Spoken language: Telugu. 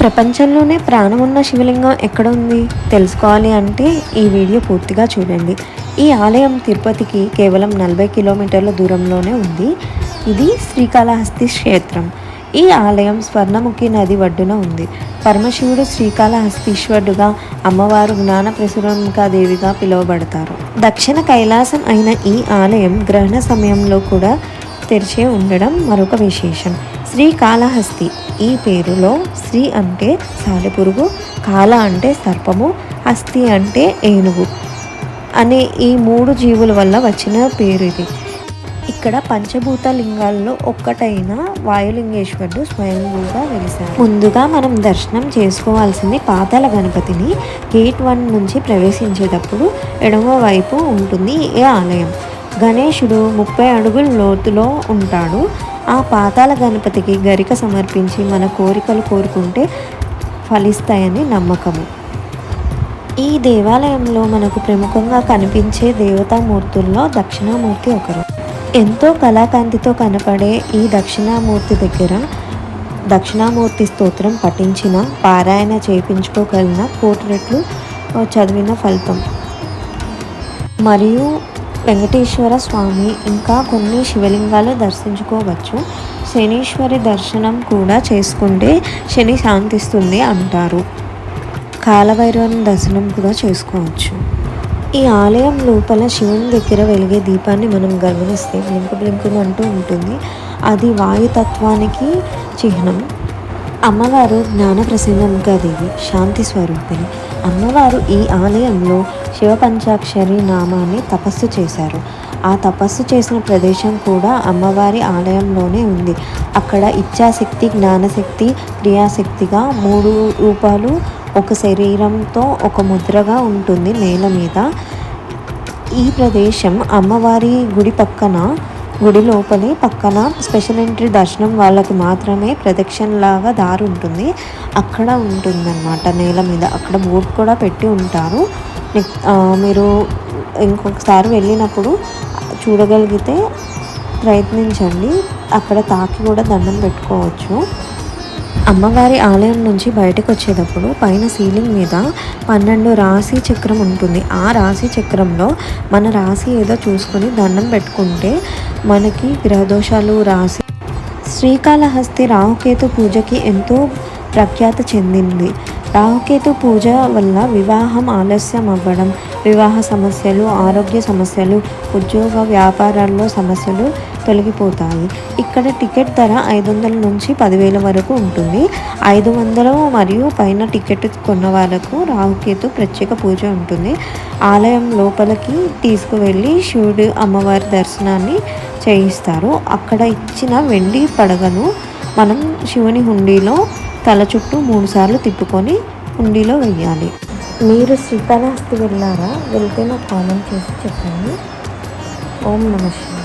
ప్రపంచంలోనే ప్రాణం ఉన్న శివలింగం ఎక్కడ ఉంది తెలుసుకోవాలి అంటే ఈ వీడియో పూర్తిగా చూడండి. ఈ ఆలయం తిరుపతికి కేవలం నలభై కిలోమీటర్ల దూరంలోనే ఉంది. ఇది శ్రీకాళహస్తి క్షేత్రం. ఈ ఆలయం స్వర్ణముఖి నది ఒడ్డున ఉంది. పరమశివుడు శ్రీకాళహస్తీశ్వరుడుగా అమ్మవారు జ్ఞాన దేవిగా పిలువబడతారు. దక్షిణ కైలాసం అయిన ఈ ఆలయం గ్రహణ సమయంలో కూడా తెరిచే ఉండడం మరొక విశేషం. శ్రీకాళహస్తి ఈ పేరులో శ్రీ అంటే సాలెపురుగు కాల అంటే సర్పము హస్తి అంటే ఏనుగు అనే ఈ మూడు జీవుల వల్ల వచ్చిన పేరు ఇది ఇక్కడ పంచభూత లింగాల్లో ఒక్కటైన వాయులింగేశ్వరుడు స్వయంభూగా వెలిశారు ముందుగా మనం దర్శనం చేసుకోవాల్సింది పాతాల గణపతిని గేట్ వన్ నుంచి ప్రవేశించేటప్పుడు ఎడమ వైపు ఉంటుంది ఈ ఆలయం. గణేశుడు ముప్పై అడుగుల లోతులో ఉంటాడు. ఆ పాతాల గణపతికి గరిక సమర్పించి మన కోరికలు కోరుకుంటే ఫలిస్తాయని నమ్మకము. ఈ దేవాలయంలో మనకు ప్రముఖంగా కనిపించే దేవతామూర్తుల్లో దక్షిణామూర్తి ఒకరు. ఎంతో కళాకాంతితో కనపడే ఈ దక్షిణామూర్తి దగ్గర దక్షిణామూర్తి స్తోత్రం పఠించిన పారాయణ చేయించుకోగలిగిన కోటి రెట్లు చదివిన ఫలితం. మరియు వెంకటేశ్వర స్వామి ఇంకా కొన్ని శివలింగాలు దర్శించుకోవచ్చు. శనీశ్వరి దర్శనం కూడా చేసుకుంటే శని శాంతిస్తుంది అంటారు. కాలభైరవుని దర్శనం కూడా చేసుకోవచ్చు. ఈ ఆలయం లోపల శివుని దగ్గర వెలిగే దీపాన్ని మనం గమనిస్తే బ్లింకు బ్లింకు అంటూ ఉంటుంది. అది వాయుతత్వానికి చిహ్నం. అమ్మవారు జ్ఞానప్రసన్నముఖాదేవి శాంతి స్వరూపిణి. అమ్మవారు ఈ ఆలయంలో శివపంచాక్షరి నామాన్ని తపస్సు చేశారు. ఆ తపస్సు చేసిన ప్రదేశం కూడా అమ్మవారి ఆలయంలోనే ఉంది. అక్కడ ఇచ్ఛాశక్తి జ్ఞానశక్తి క్రియాశక్తిగా మూడు రూపాలు ఒక శరీరంతో ఒక ముద్రగా ఉంటుంది నేల మీద. ఈ ప్రదేశం అమ్మవారి గుడి పక్కన గుడి లోపలే పక్కన స్పెషల్ ఎంట్రీ దర్శనం వాళ్ళకి మాత్రమే ప్రదక్షిణలాగా దారి ఉంటుంది. అక్కడ ఉంటుందన్నమాట నేల మీద. అక్కడ బోర్డు కూడా పెట్టి ఉంటారు. మీరు ఇంకొకసారి వెళ్ళినప్పుడు చూడగలిగితే ప్రయత్నించండి. అక్కడ తాకి కూడా దండం పెట్టుకోవచ్చు. అమ్మవారి ఆలయం నుంచి బయటకు వచ్చేటప్పుడు పైన సీలింగ్ మీద పన్నెండు రాశి చక్రం ఉంటుంది. ఆ రాశి చక్రంలో మన రాశి ఏదో చూసుకొని దండం పెట్టుకుంటే మనకి గ్రహదోషాలు రాసి శ్రీకాళహస్తి రాహుకేతు పూజకి ఎంతో ప్రఖ్యాత చెందింది. రాహుకేతు పూజ వల్ల వివాహం ఆలస్యం అవ్వడం వివాహ సమస్యలు ఆరోగ్య సమస్యలు ఉద్యోగ వ్యాపారాల్లో సమస్యలు తొలగిపోతాయి. ఇక్కడ టికెట్ ధర ఐదు వందల నుంచి పదివేల వరకు ఉంటుంది. ఐదు వందలు మరియు పైన టికెట్ కొన్న వాళ్ళకు రాహుకేతు ప్రత్యేక పూజ ఉంటుంది. ఆలయం లోపలికి తీసుకువెళ్ళి శివుడు అమ్మవారి దర్శనాన్ని చేయిస్తారు. అక్కడ ఇచ్చిన వెండి పడగను మనం శివుని హుండీలో తల చుట్టూ మూడుసార్లు తిప్పుకొని హుండీలో వెయ్యాలి. మీరు శ్రీకాళహస్తి వెళ్ళారా? వెళ్తే నాకు కామెంట్ చేసి చెప్పండి. ఓం నమస్తే